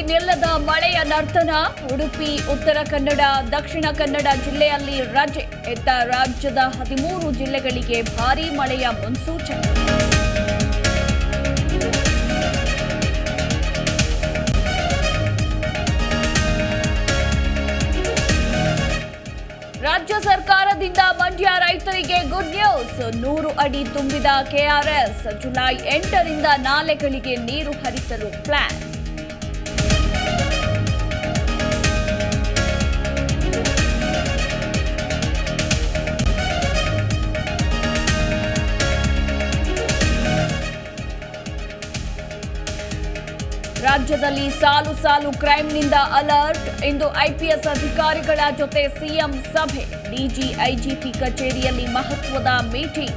ಮಳೆಯ ನರ್ತನ, ಉಡುಪಿ, ಉತ್ತರ ಕನ್ನಡ, ದಕ್ಷಿಣ ಕನ್ನಡ ಜಿಲ್ಲೆಯಲ್ಲಿ ರಜೆ. ಎತ್ತ ರಾಜ್ಯದ ಹದಿಮೂರು ಜಿಲ್ಲೆಗಳಿಗೆ ಭಾರೀ ಮಳೆಯ ಮುನ್ಸೂಚನೆ. ರಾಜ್ಯ ಸರ್ಕಾರದಿಂದ ಮಂಡ್ಯ ರೈತರಿಗೆ ಗುಡ್ ನ್ಯೂಸ್. ನೂರು ಅಡಿ ತುಂಬಿದ ಕೆಆರ್ಎಸ್ ಜುಲೈ ಎಂಟರಿಂದ ನಾಲೆಗಳಿಗೆ ನೀರು ಹರಿಸಲು ಪ್ಲಾನ್. ರಾಜ್ಯದಲ್ಲಿ ಸಾಲು ಸಾಲು ಕ್ರೈಂನಿಂದ ಅಲರ್ಟ್ ಇಂದು ಐಪಿಎಸ್ ಅಧಿಕಾರಿಗಳ ಜೊತೆ ಸಿಎಂ ಸಭೆ. ಡಿಜಿ ಐಜಿಪಿ ಕಚೇರಿಯಲ್ಲಿ ಮಹತ್ವದ ಮೀಟಿಂಗ್.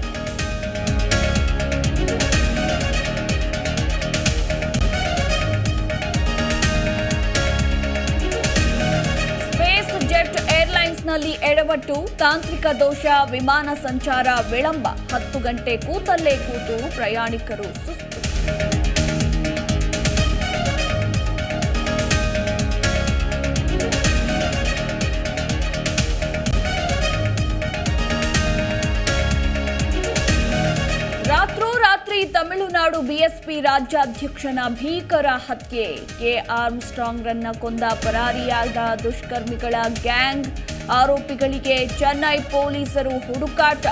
ಸ್ಪೇಸ್ ಜೆಟ್ ಏರ್ಲೈನ್ಸ್ನಲ್ಲಿ ಎಡವಟ್ಟು, ತಾಂತ್ರಿಕ ದೋಷ, ವಿಮಾನ ಸಂಚಾರ ವಿಳಂಬ. ಹತ್ತು ಗಂಟೆ ಕೂತಲ್ಲೇ ಕೂತು ಪ್ರಯಾಣಿಕರು ಸುಸ್ತು. ತಮಿಳುನಾಡು ಬಿಎಸ್ಪಿ ರಾಜ್ಯಾಧ್ಯಕ್ಷನ ಭೀಕರ ಹತ್ಯೆ. ಕೆ. ಆರ್ಮ್ ರನ್ನ ಕೊಂದ ಪರಾರಿಯಾದ ದುಷ್ಕರ್ಮಿಗಳ ಗ್ಯಾಂಗ್. ಆರೋಪಿಗಳಿಗೆ ಚೆನ್ನೈ ಪೊಲೀಸರು ಹುಡುಕಾಟ.